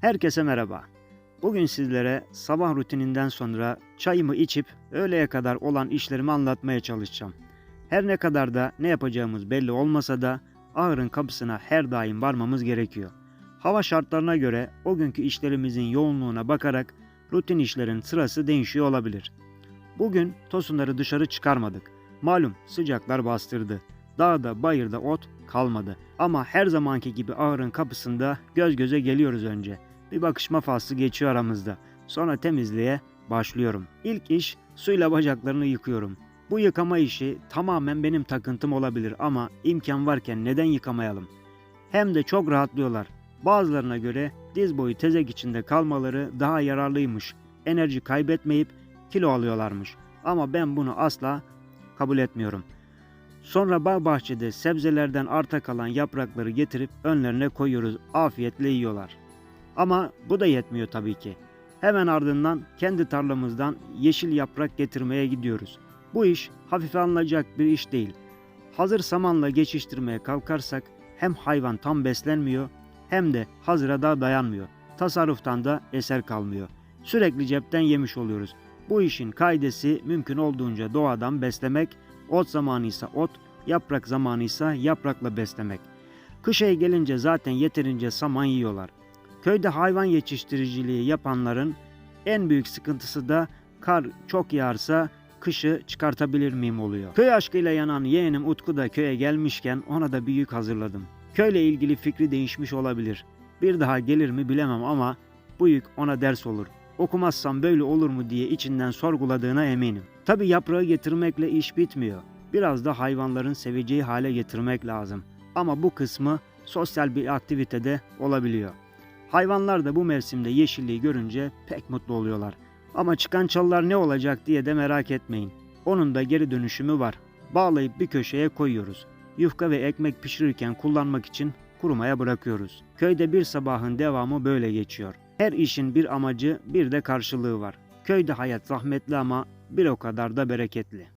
Herkese merhaba. Bugün sizlere sabah rutininden sonra çayımı içip öğleye kadar olan işlerimi anlatmaya çalışacağım. Her ne kadar da ne yapacağımız belli olmasa da ahırın kapısına her daim varmamız gerekiyor. Hava şartlarına göre o günkü işlerimizin yoğunluğuna bakarak rutin işlerin sırası değişiyor olabilir. Bugün tosunları dışarı çıkarmadık. Malum sıcaklar bastırdı. Dağda bayırda ot kalmadı. Ama her zamanki gibi ahırın kapısında göz göze geliyoruz önce. Bir bakışma faslı geçiyor aramızda. Sonra temizliğe başlıyorum. İlk iş suyla bacaklarını yıkıyorum. Bu yıkama işi tamamen benim takıntım olabilir ama imkan varken neden yıkamayalım? Hem de çok rahatlıyorlar. Bazılarına göre diz boyu tezek içinde kalmaları daha yararlıymış. Enerji kaybetmeyip kilo alıyorlarmış. Ama ben bunu asla kabul etmiyorum. Sonra bağ bahçede sebzelerden arta kalan yaprakları getirip önlerine koyuyoruz. Afiyetle yiyorlar. Ama bu da yetmiyor tabii ki. Hemen ardından kendi tarlamızdan yeşil yaprak getirmeye gidiyoruz. Bu iş hafife alınacak bir iş değil. Hazır samanla geçiştirmeye kalkarsak hem hayvan tam beslenmiyor hem de hazıra da dayanmıyor. Tasarruftan da eser kalmıyor. Sürekli cepten yemiş oluyoruz. Bu işin kaidesi mümkün olduğunca doğadan beslemek, ot zamanı ise ot, yaprak zamanı ise yaprakla beslemek. Kış ayı gelince zaten yeterince saman yiyorlar. Köyde hayvan yetiştiriciliği yapanların en büyük sıkıntısı da kar çok yağarsa kışı çıkartabilir miyim oluyor. Köy aşkıyla yanan yeğenim Utku da köye gelmişken ona da bir yük hazırladım. Köyle ilgili fikri değişmiş olabilir. Bir daha gelir mi bilemem ama bu yük ona ders olur. Okumazsam böyle olur mu diye içinden sorguladığına eminim. Tabi yaprağı getirmekle iş bitmiyor. Biraz da hayvanların seveceği hale getirmek lazım. Ama bu kısmı sosyal bir aktivitede olabiliyor. Hayvanlar da bu mevsimde yeşilliği görünce pek mutlu oluyorlar. Ama çıkan çalılar ne olacak diye de merak etmeyin. Onun da geri dönüşümü var. Bağlayıp bir köşeye koyuyoruz. Yufka ve ekmek pişirirken kullanmak için kurumaya bırakıyoruz. Köyde bir sabahın devamı böyle geçiyor. Her işin bir amacı bir de karşılığı var. Köyde hayat zahmetli ama bir o kadar da bereketli.